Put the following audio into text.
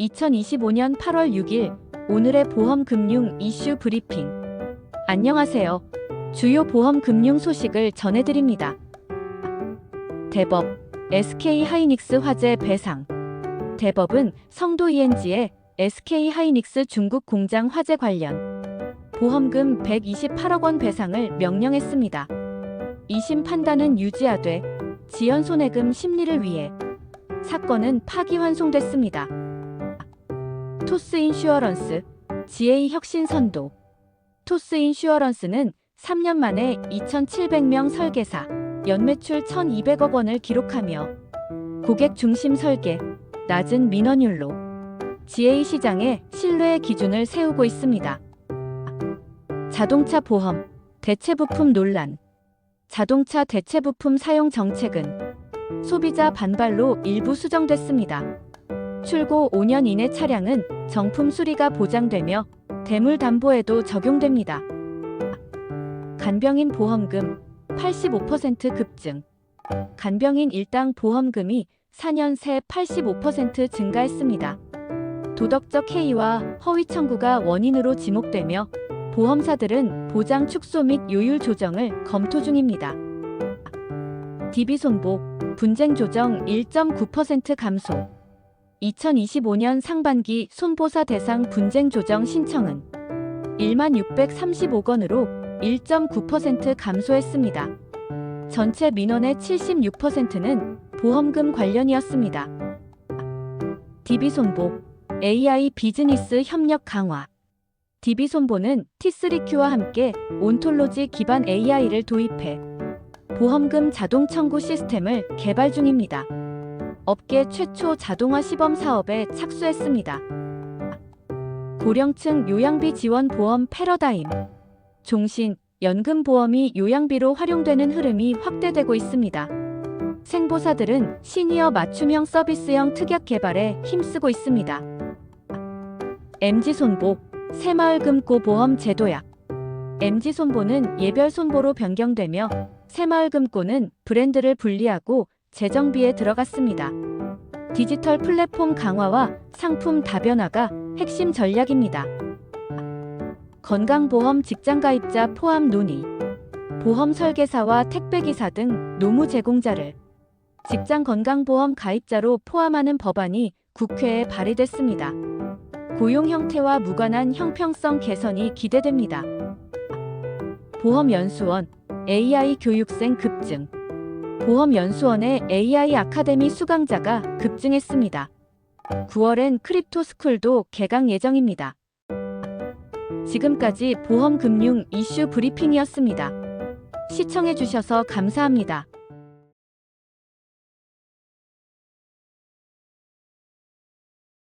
2025년 8월 6일 오늘의 보험 금융 이슈 브리핑. 안녕하세요. 주요 보험 금융 소식을 전해드립니다. 대법 SK 하이닉스 화재 배상. 대법은 성도 ENG의 SK 하이닉스 중국 공장 화재 관련 보험금 128억 원 배상을 명령했습니다. 2심 판단은 유지하되 지연 손해금 심리를 위해 사건은 파기환송됐습니다. 토스 인슈어런스, GA 혁신 선도. 토스 인슈어런스는 3년 만에 2,700명 설계사, 연매출 1,200억 원을 기록하며 고객 중심 설계, 낮은 민원율로 GA 시장에 신뢰의 기준을 세우고 있습니다. 자동차 보험, 대체 부품 논란. 자동차 대체 부품 사용 정책은 소비자 반발로 일부 수정됐습니다. 출고 5년 이내 차량은 정품 수리가 보장되며 대물 담보에도 적용됩니다. 간병인 보험금 85% 급증. 간병인 일당 보험금이 4년 새 85% 증가했습니다. 도덕적 해이와 허위 청구가 원인으로 지목되며 보험사들은 보장 축소 및 요율 조정을 검토 중입니다. DB 손보 분쟁 조정 1.9% 감소. 2025년 상반기 손보사 대상 분쟁 조정 신청은 1만 635건으로 1.9% 감소했습니다. 전체 민원의 76%는 보험금 관련이었습니다. DB 손보 AI 비즈니스 협력 강화 DB 손보는 T3Q와 함께 온톨로지 기반 AI를 도입해 보험금 자동 청구 시스템을 개발 중입니다. 업계 최초 자동화 시범 사업에 착수했습니다. 고령층 요양비 지원 보험 패러다임. 종신, 연금보험이 요양비로 활용되는 흐름이 확대되고 있습니다. 생보사들은 시니어 맞춤형 서비스형 특약 개발에 힘쓰고 있습니다. MG손보, 새마을금고 보험 제도약. MG손보는 예별 손보로 변경되며 새마을금고는 브랜드를 분리하고 재정비에 들어갔습니다. 디지털 플랫폼 강화와 상품 다변화가 핵심 전략입니다. 건강보험 직장가입자 포함 논의. 보험 설계사와 택배기사 등 노무 제공자를 직장 건강보험 가입자로 포함하는 법안이 국회에 발의됐습니다. 고용 형태와 무관한 형평성 개선이 기대됩니다. 보험연수원 AI 교육생 급증. 보험연수원의 AI 아카데미 수강자가 급증했습니다. 9월엔 크립토 스쿨도 개강 예정입니다. 지금까지 보험금융 이슈 브리핑이었습니다. 시청해주셔서 감사합니다.